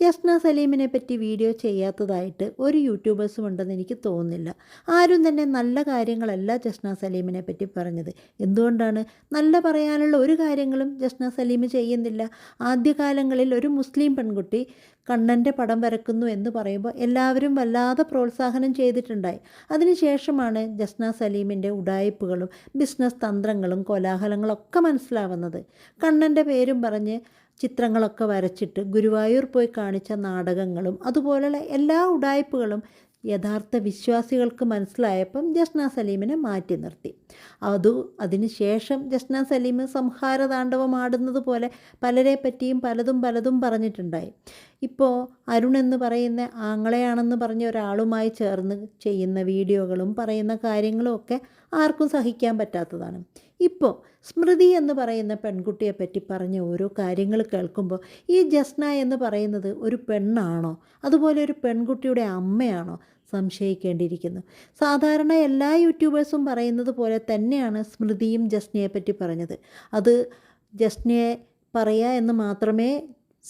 ജസ്ന സലീമിനെ പറ്റി വീഡിയോ ചെയ്യാത്തതായിട്ട് ഒരു യൂട്യൂബേഴ്സും ഉണ്ടെന്ന് എനിക്ക് തോന്നുന്നില്ല. ആരും തന്നെ നല്ല കാര്യങ്ങളല്ല ജസ്ന സലീമിനെ പറ്റി പറഞ്ഞത്. എന്തുകൊണ്ടാണ്? നല്ല പറയാനുള്ള ഒരു കാര്യങ്ങളും ജസ്ന സലീം ചെയ്യുന്നില്ല. ആദ്യകാലങ്ങളിൽ ഒരു മുസ്ലിം പെൺകുട്ടി കണ്ണന്റെ പടം വരക്കുന്നു എന്ന് പറയുമ്പോൾ എല്ലാവരും വല്ലാതെ പ്രോത്സാഹനം ചെയ്തിട്ടുണ്ടായി. അതിനുശേഷമാണ് ജസ്ന സലീമിന്റെ ഉടായ്പകളും ബിസിനസ് തന്ത്രങ്ങളും കോലാഹലങ്ങളൊക്കെ മനസ്സിലാവുന്നത്. കണ്ണന്റെ പേരും പറഞ്ഞ് ചിത്രങ്ങളൊക്കെ വരച്ചിട്ട് ഗുരുവായൂർ പോയി കാണിച്ച നാടകങ്ങളും അതുപോലെയുള്ള എല്ലാ ഉടായ്പകളും യഥാർത്ഥ വിശ്വാസികൾക്ക് മനസ്സിലായപ്പം ജസ്ന സലീമിനെ മാറ്റി നിർത്തി. അതു അതിനുശേഷം ജസ്ന സലീം സംഹാര ആടുന്നത് പോലെ പലരെ പറ്റിയും പലതും പലതും പറഞ്ഞിട്ടുണ്ടായി. ഇപ്പോൾ അരുൺ എന്ന് പറയുന്ന ആങ്ങളെയാണെന്ന് പറഞ്ഞ ഒരാളുമായി ചേർന്ന് ചെയ്യുന്ന വീഡിയോകളും പറയുന്ന കാര്യങ്ങളും ഒക്കെ ആർക്കും സഹിക്കാൻ പറ്റാത്തതാണ്. ഇപ്പോൾ സ്മൃതി എന്ന് പറയുന്ന പെൺകുട്ടിയെ പറ്റി പറഞ്ഞ ഓരോ കാര്യങ്ങൾ കേൾക്കുമ്പോൾ ഈ ജസ്ന എന്ന് പറയുന്നത് ഒരു പെണ്ണാണോ? അതുപോലെ ഒരു പെൺകുട്ടിയുടെ അമ്മയാണോ? സംശയിക്കേണ്ടിയിരിക്കുന്നു. സാധാരണ എല്ലാ യൂട്യൂബേഴ്സും പറയുന്നത് പോലെ തന്നെയാണ് സ്മൃതിയും ജസ്നയെ പറ്റി പറഞ്ഞത്. അത് ജസ്നയെ പറയുക എന്ന് മാത്രമേ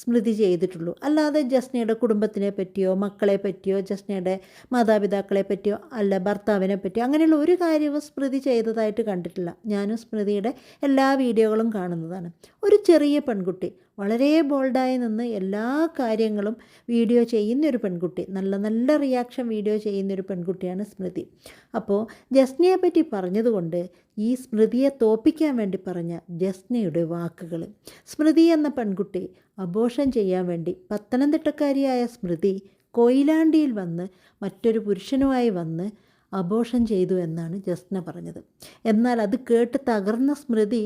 സ്മൃതി ചെയ്തിട്ടുള്ളൂ. അല്ലാതെ ജസ്നയുടെ കുടുംബത്തിനെ പറ്റിയോ മക്കളെ പറ്റിയോ ജസ്നയുടെ മാതാപിതാക്കളെ പറ്റിയോ അല്ല ഭർത്താവിനെ പറ്റിയോ അങ്ങനെയുള്ള ഒരു കാര്യവും സ്മൃതി ചെയ്തതായിട്ട് കണ്ടിട്ടില്ല. ഞാനും സ്മൃതിയുടെ എല്ലാ വീഡിയോകളും കാണുന്നതാണ്. ഒരു ചെറിയ പെൺകുട്ടി വളരെ ബോൾഡായി നിന്ന് എല്ലാ കാര്യങ്ങളും വീഡിയോ ചെയ്യുന്ന ഒരു പെൺകുട്ടി നല്ല നല്ല റിയാക്ഷൻ വീഡിയോ ചെയ്യുന്ന ഒരു പെൺകുട്ടിയാണ് സ്മൃതി. അപ്പോൾ ജസ്നയെ പറ്റി പറഞ്ഞതുകൊണ്ട് ഈ സ്മൃതിയെ തോപ്പിക്കാൻ വേണ്ടി പറഞ്ഞ ജസ്നയുടെ വാക്കുകൾ സ്മൃതി എന്ന പെൺകുട്ടി അബോഷം ചെയ്യാൻ വേണ്ടി പത്തനംതിട്ടക്കാരിയായ സ്മൃതി കൊയിലാണ്ടിയിൽ വന്ന് മറ്റൊരു പുരുഷനുമായി വന്ന് അബോഷം ചെയ്തു എന്നാണ് ജസ്ന പറഞ്ഞത്. എന്നാൽ അത് കേട്ട് തകർന്ന സ്മൃതി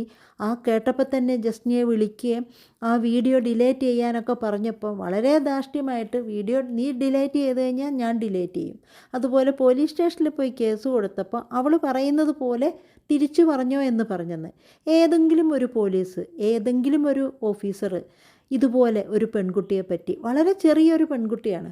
ആ കേട്ടപ്പോൾ തന്നെ ജസ്നയെ വിളിക്കുകയും ആ വീഡിയോ ഡിലേറ്റ് ചെയ്യാനൊക്കെ പറഞ്ഞപ്പോൾ വളരെ ധാർഷ്ട്യമായിട്ട് വീഡിയോ നീ ഡിലേറ്റ് ചെയ്ത് കഴിഞ്ഞാൽ ഞാൻ ഡിലേറ്റ് ചെയ്യും. അതുപോലെ പോലീസ് സ്റ്റേഷനിൽ പോയി കേസ് കൊടുത്തപ്പോൾ അവൾ പറയുന്നത് പോലെ തിരിച്ചു പറഞ്ഞോ എന്ന് പറഞ്ഞെന്ന്. ഏതെങ്കിലും ഒരു പോലീസ് ഏതെങ്കിലും ഒരു ഓഫീസർ ഇതുപോലെ ഒരു പെൺകുട്ടിയെ പറ്റി വളരെ ചെറിയൊരു പെൺകുട്ടിയാണ്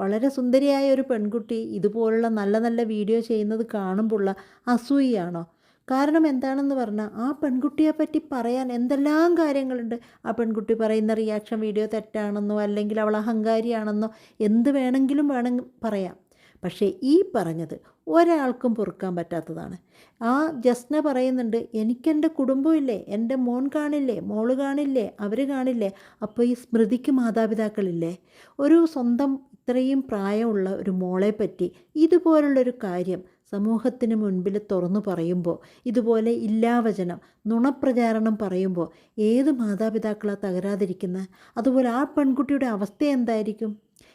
വളരെ സുന്ദരിയായ ഒരു പെൺകുട്ടി ഇതുപോലുള്ള നല്ല നല്ല വീഡിയോ ചെയ്യുന്നത് കാണുമ്പോഴുള്ള അസൂയാണോ കാരണം എന്താണെന്ന് പറഞ്ഞാൽ ആ പെൺകുട്ടിയെ പറ്റി പറയാൻ എന്തെല്ലാം കാര്യങ്ങളുണ്ട്? ആ പെൺകുട്ടി പറയുന്ന റിയാക്ഷൻ വീഡിയോ തെറ്റാണെന്നോ അല്ലെങ്കിൽ അവൾ അഹങ്കാരിയാണെന്നോ എന്ത് വേണമെങ്കിലും വേണമെങ്കിൽ പറയാം. പക്ഷേ ഈ പറഞ്ഞത് ഒരാൾക്കും പൊറുക്കാൻ പറ്റാത്തതാണ്. ആ ജസ്ന പറയുന്നുണ്ട് എനിക്കെന്റെ കുടുംബമില്ലേ എന്റെ മോൻ കാണില്ലേ? മോൾ കാണില്ലേ? അവർ കാണില്ലേ? അപ്പോൾ ഈ സ്മൃതിക്ക് മാതാപിതാക്കളില്ലേ? ഒരു സ്വന്തം ഇത്രയും പ്രായമുള്ള ഒരു മോളെ പറ്റി ഇതുപോലുള്ളൊരു കാര്യം സമൂഹത്തിന് മുൻപിൽ തുറന്നു പറയുമ്പോൾ ഇതുപോലെ ഇല്ലാവചനം നുണപ്രചാരണം പറയുമ്പോൾ ഏത് മാതാപിതാക്കളാണ് തകരാതിരിക്കുന്നത് അതുപോലെ ആ പെൺകുട്ടിയുടെ അവസ്ഥ എന്തായിരിക്കും?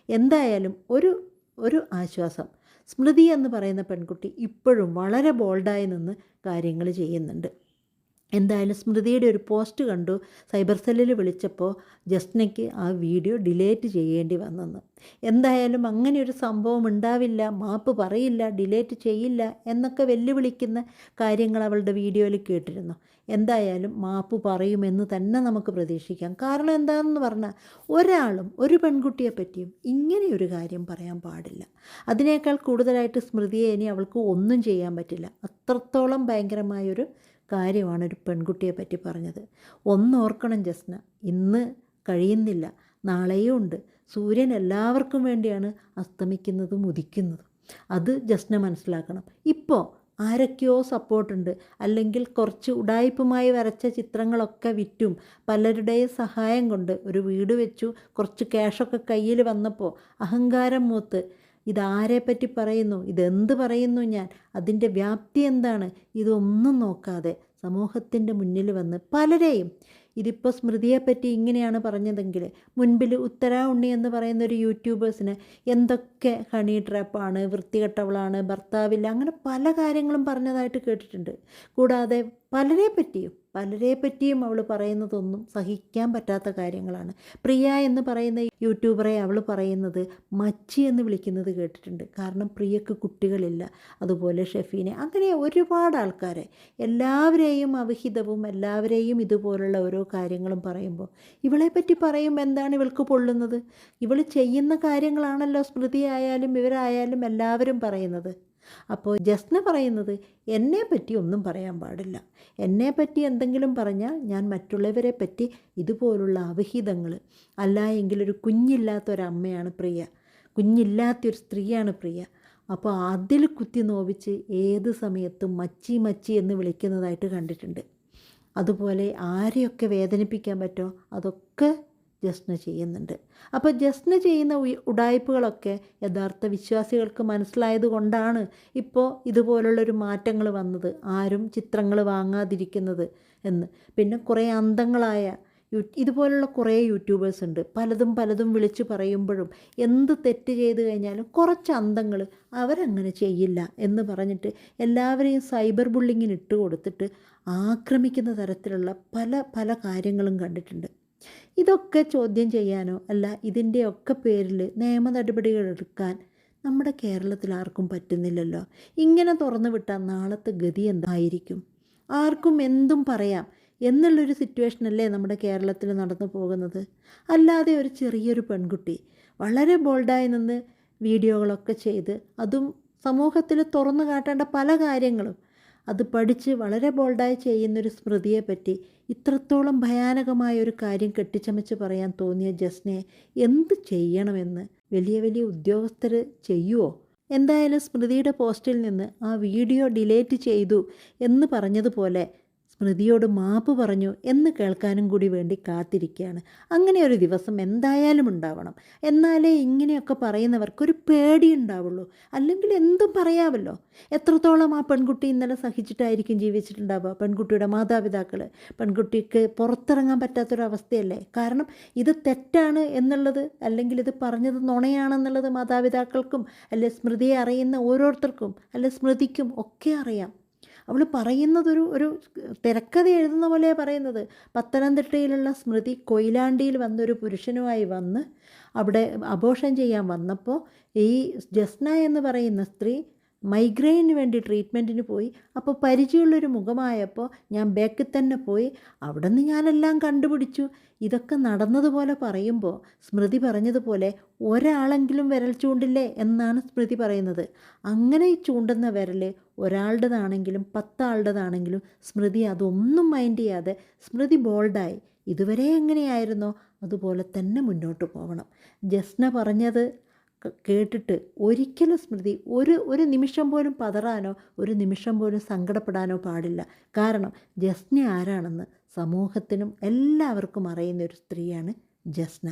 എന്തായാലും ഒരു ഒരു ആശ്വാസം. സ്മൃതി എന്ന് പറയുന്ന പെൺകുട്ടി ഇപ്പോഴും വളരെ ബോൾഡായി നിന്ന് കാര്യങ്ങൾ ചെയ്യുന്നുണ്ട്. എന്തായാലും സ്മൃതിയുടെ ഒരു പോസ്റ്റ് കണ്ടു. സൈബർ സെല്ലിൽ വിളിച്ചപ്പോൾ ജസ്നയ്ക്ക് ആ വീഡിയോ ഡിലേറ്റ് ചെയ്യേണ്ടി വന്നെന്ന്. എന്തായാലും അങ്ങനെ ഒരു സംഭവം ഉണ്ടാവില്ല മാപ്പ് പറയില്ല ഡിലേറ്റ് ചെയ്യില്ല എന്നൊക്കെ വെല്ലുവിളിക്കുന്ന കാര്യങ്ങൾ അവളുടെ വീഡിയോയിൽ കേട്ടിരുന്നു. എന്തായാലും മാപ്പ് പറയുമെന്ന് തന്നെ നമുക്ക് പ്രതീക്ഷിക്കാം. കാരണം എന്താണെന്ന് പറഞ്ഞാൽ ഒരാളും ഒരു പെൺകുട്ടിയെ പറ്റിയും ഇങ്ങനെയൊരു കാര്യം പറയാൻ പാടില്ല. അതിനേക്കാൾ കൂടുതലായിട്ട് സ്മൃതിയെ ഇനി അവൾക്ക് ഒന്നും ചെയ്യാൻ പറ്റില്ല. അത്രത്തോളം ഭയങ്കരമായൊരു കാര്യമാണ് ഒരു പെൺകുട്ടിയെ പറ്റി പറഞ്ഞത്. ഒന്നോർക്കണം ജസ്ന. ഇന്ന് കഴിയുന്നില്ല. നാളെയും ഉണ്ട്. സൂര്യൻ എല്ലാവർക്കും വേണ്ടിയാണ് അസ്തമിക്കുന്നതും ഉദിക്കുന്നതും. അത് ജസ്ന മനസ്സിലാക്കണം. ഇപ്പോൾ ആരൊക്കെയോ സപ്പോർട്ടുണ്ട്. അല്ലെങ്കിൽ കുറച്ച് ഉടായ്പുമായി വരച്ച ചിത്രങ്ങളൊക്കെ വിറ്റും. പലരുടെയും സഹായം കൊണ്ട് ഒരു വീട് വെച്ചു. കുറച്ച് ക്യാഷൊക്കെ കയ്യിൽ വന്നപ്പോൾ അഹങ്കാരം മൂത്ത് ഇതാരെ പറ്റി പറയുന്നു? ഇതെന്ത് പറയുന്നു ഞാൻ? അതിന്റെ വ്യാപ്തി എന്താണ്? ഇതൊന്നും നോക്കാതെ സമൂഹത്തിന്റെ മുന്നിൽ വന്ന് പലരെയും ഇതിപ്പോൾ സ്മൃതിയെപ്പറ്റി ഇങ്ങനെയാണ് പറഞ്ഞതെങ്കിൽ മുൻപിൽ ഉത്തര ഉണ്ണി എന്ന് പറയുന്ന ഒരു യൂട്യൂബേഴ്സിന് എന്തൊക്കെ ഹണി ട്രാപ്പാണ് വൃത്തികെട്ടവളാണ് ഭർത്താവില്ല അങ്ങനെ പല കാര്യങ്ങളും പറഞ്ഞതായിട്ട് കേട്ടിട്ടുണ്ട്. കൂടാതെ പലരെ പറ്റിയും പലരെ പറ്റിയും അവൾ പറയുന്നതൊന്നും സഹിക്കാൻ പറ്റാത്ത കാര്യങ്ങളാണ്. പ്രിയ എന്ന് പറയുന്ന യൂട്യൂബറെ അവൾ പറയുന്നത് മച്ചി എന്ന് വിളിക്കുന്നത് കേട്ടിട്ടുണ്ട്. കാരണം പ്രിയക്ക് കുട്ടികളില്ല. അതുപോലെ ഷെഫീനെ അങ്ങനെ ഒരുപാട് ആൾക്കാരെ. എല്ലാവരെയും അവിഹിതവും എല്ലാവരെയും ഇതുപോലുള്ള ഓരോ കാര്യങ്ങളും പറയുമ്പോൾ ഇവളെ പറ്റി പറയുമ്പോൾ എന്താണ് ഇവൾക്ക് പൊള്ളുന്നത്? ഇവൾ ചെയ്യുന്ന കാര്യങ്ങളാണല്ലോ സ്മൃതി ആയാലും ഇവരായാലും എല്ലാവരും പറയുന്നത്. അപ്പോൾ ജസ്ന പറയുന്നത് എന്നെ പറ്റി ഒന്നും പറയാൻ പാടില്ല. എന്നെ പറ്റി എന്തെങ്കിലും പറഞ്ഞാൽ ഞാൻ മറ്റുള്ളവരെ പറ്റി ഇതുപോലുള്ള അവിഹിതങ്ങൾ അല്ല എങ്കിലൊരു കുഞ്ഞില്ലാത്തൊരമ്മയാണ് പ്രിയ കുഞ്ഞില്ലാത്തൊരു സ്ത്രീയാണ് പ്രിയ. അപ്പോൾ അതിൽ കുത്തി നോവിച്ച് ഏത് സമയത്തും മച്ചി മച്ചി എന്ന് വിളിക്കുന്നതായിട്ട് കണ്ടിട്ടുണ്ട്. അതുപോലെ ആരെയൊക്കെ വേദനിപ്പിക്കാൻ പറ്റുമോ? അതൊക്കെ ജസ്ന ചെയ്യുന്നുണ്ട്. അപ്പോൾ ജസ്ന ചെയ്യുന്ന ഉടായ്പകളൊക്കെ യഥാർത്ഥ വിശ്വാസികൾക്ക് മനസ്സിലായത് കൊണ്ടാണ് ഇപ്പോൾ ഇതുപോലുള്ളൊരു മാറ്റങ്ങൾ വന്നത്. ആരും ചിത്രങ്ങൾ വാങ്ങാതിരിക്കുന്നത് എന്ന്. പിന്നെ കുറേ അന്തങ്ങളായ ഇതുപോലുള്ള കുറേ യൂട്യൂബേഴ്സ് ഉണ്ട്. പലതും പലതും വിളിച്ചു പറയുമ്പോഴും എന്ത് തെറ്റ് ചെയ്ത് കഴിഞ്ഞാലും കുറച്ച് അന്തങ്ങൾ അവരങ്ങനെ ചെയ്യില്ല എന്ന് പറഞ്ഞിട്ട് എല്ലാവരെയും സൈബർ ബുള്ളിങ്ങിന് ഇട്ട് കൊടുത്തിട്ട് ആക്രമിക്കുന്ന തരത്തിലുള്ള പല പല കാര്യങ്ങളും കണ്ടിട്ടുണ്ട്. ഇതൊക്കെ ചോദ്യം ചെയ്യാനോ അല്ല ഇതിന്റെയൊക്കെ പേരിൽ നിയമ നടപടികൾ എടുക്കാൻ നമ്മുടെ കേരളത്തിൽ ആർക്കും പറ്റുന്നില്ലല്ലോ. ഇങ്ങനെ തുറന്നു വിട്ടാൽ നാളത്തെ ഗതി എന്തായിരിക്കും? ആർക്കും എന്തും പറയാം. എന്നുള്ളൊരു സിറ്റുവേഷനല്ലേ നമ്മുടെ കേരളത്തിൽ നടന്നു പോകുന്നത്. അല്ലാതെ ഒരു ചെറിയൊരു പെൺകുട്ടി വളരെ ബോൾഡായി നിന്ന് വീഡിയോകളൊക്കെ ചെയ്ത് അതും സമൂഹത്തിൽ തുറന്നു കാട്ടേണ്ട പല കാര്യങ്ങളും അത് പഠിച്ച് വളരെ ബോൾഡായി ചെയ്യുന്നൊരു സ്മൃതിയെപ്പറ്റി ഇത്രത്തോളം ഭയാനകമായ ഒരു കാര്യം കെട്ടിച്ചമച്ച് പറയാൻ തോന്നിയ ജസ്നയെ എന്ത് ചെയ്യണമെന്ന് വലിയ വലിയ ഉദ്യോഗസ്ഥർ ചെയ്യുമോ എന്തായാലും സ്മൃതിയുടെ പോസ്റ്റിൽ നിന്ന് ആ വീഡിയോ ഡിലേറ്റ് ചെയ്തു എന്ന് പറഞ്ഞതുപോലെ സ്മൃതിയോട് മാപ്പ് പറഞ്ഞു എന്ന് കേൾക്കാനും കൂടി വേണ്ടി കാത്തിരിക്കുകയാണ്. അങ്ങനെ ഒരു ദിവസം എന്തായാലും ഉണ്ടാവണം. എന്നാലേ ഇങ്ങനെയൊക്കെ പറയുന്നവർക്കൊരു പേടി ഉണ്ടാവുള്ളൂ. അല്ലെങ്കിൽ എന്തും പറയാമല്ലോ എത്രത്തോളം ആ പെൺകുട്ടി ഇന്നലെ സഹിച്ചിട്ടായിരിക്കും ജീവിച്ചിട്ടുണ്ടാവുക? പെൺകുട്ടിയുടെ മാതാപിതാക്കൾ. പെൺകുട്ടിക്ക് പുറത്തിറങ്ങാൻ പറ്റാത്തൊരവസ്ഥയല്ലേ? കാരണം ഇത് തെറ്റാണ് എന്നുള്ളത് അല്ലെങ്കിൽ ഇത് പറഞ്ഞത് നുണയാണെന്നുള്ളത് മാതാപിതാക്കൾക്കും അല്ലെ സ്മൃതിയെ അറിയുന്ന ഓരോരുത്തർക്കും അല്ലെ സ്മൃതിക്കും ഒക്കെ അറിയാം. അവൾ പറയുന്നതൊരു ഒരു തിരക്കഥ എഴുതുന്ന പോലെ പറയുന്നത്. പത്തനംതിട്ടയിലുള്ള സ്മൃതി കൊയിലാണ്ടിയിൽ വന്നൊരു പുരുഷനുമായി വന്ന് അവിടെ അബോഷൻ ചെയ്യാൻ വന്നപ്പോൾ ഈ ജസ്ന എന്ന് പറയുന്ന സ്ത്രീ മൈഗ്രെയിന് വേണ്ടി ട്രീറ്റ്മെന്റിന് പോയി. അപ്പോൾ പരിചയമുള്ളൊരു മുഖമായപ്പോൾ ഞാൻ ബാക്കിൽ തന്നെ പോയി. അവിടെ നിന്ന് ഞാനെല്ലാം കണ്ടുപിടിച്ചു. ഇതൊക്കെ നടന്നതുപോലെ പറയുമ്പോൾ സ്മൃതി പറഞ്ഞതുപോലെ ഒരാളെങ്കിലും വിരൽ ചൂണ്ടില്ലേ എന്നാണ് സ്മൃതി പറയുന്നത്. അങ്ങനെ ഈ ചൂണ്ടുന്ന വിരൽ ഒരാളുടേതാണെങ്കിലും പത്താളുടേതാണെങ്കിലും സ്മൃതി അതൊന്നും മൈൻഡ് ചെയ്യാതെ സ്മൃതി ബോൾഡായി ഇതുവരെ എങ്ങനെയായിരുന്നോ അതുപോലെ തന്നെ മുന്നോട്ട് പോകണം ജസ്ന പറഞ്ഞത് കേട്ടിട്ട് ഒരിക്കലും സ്മൃതി ഒരു ഒരു നിമിഷം പോലും പതറാനോ ഒരു നിമിഷം പോലും സങ്കടപ്പെടാനോ പാടില്ല. കാരണം ജസ്ന ആരാണെന്ന് സമൂഹത്തിനും എല്ലാവർക്കും അറിയുന്ന ഒരു സ്ത്രീയാണ് ജസ്ന.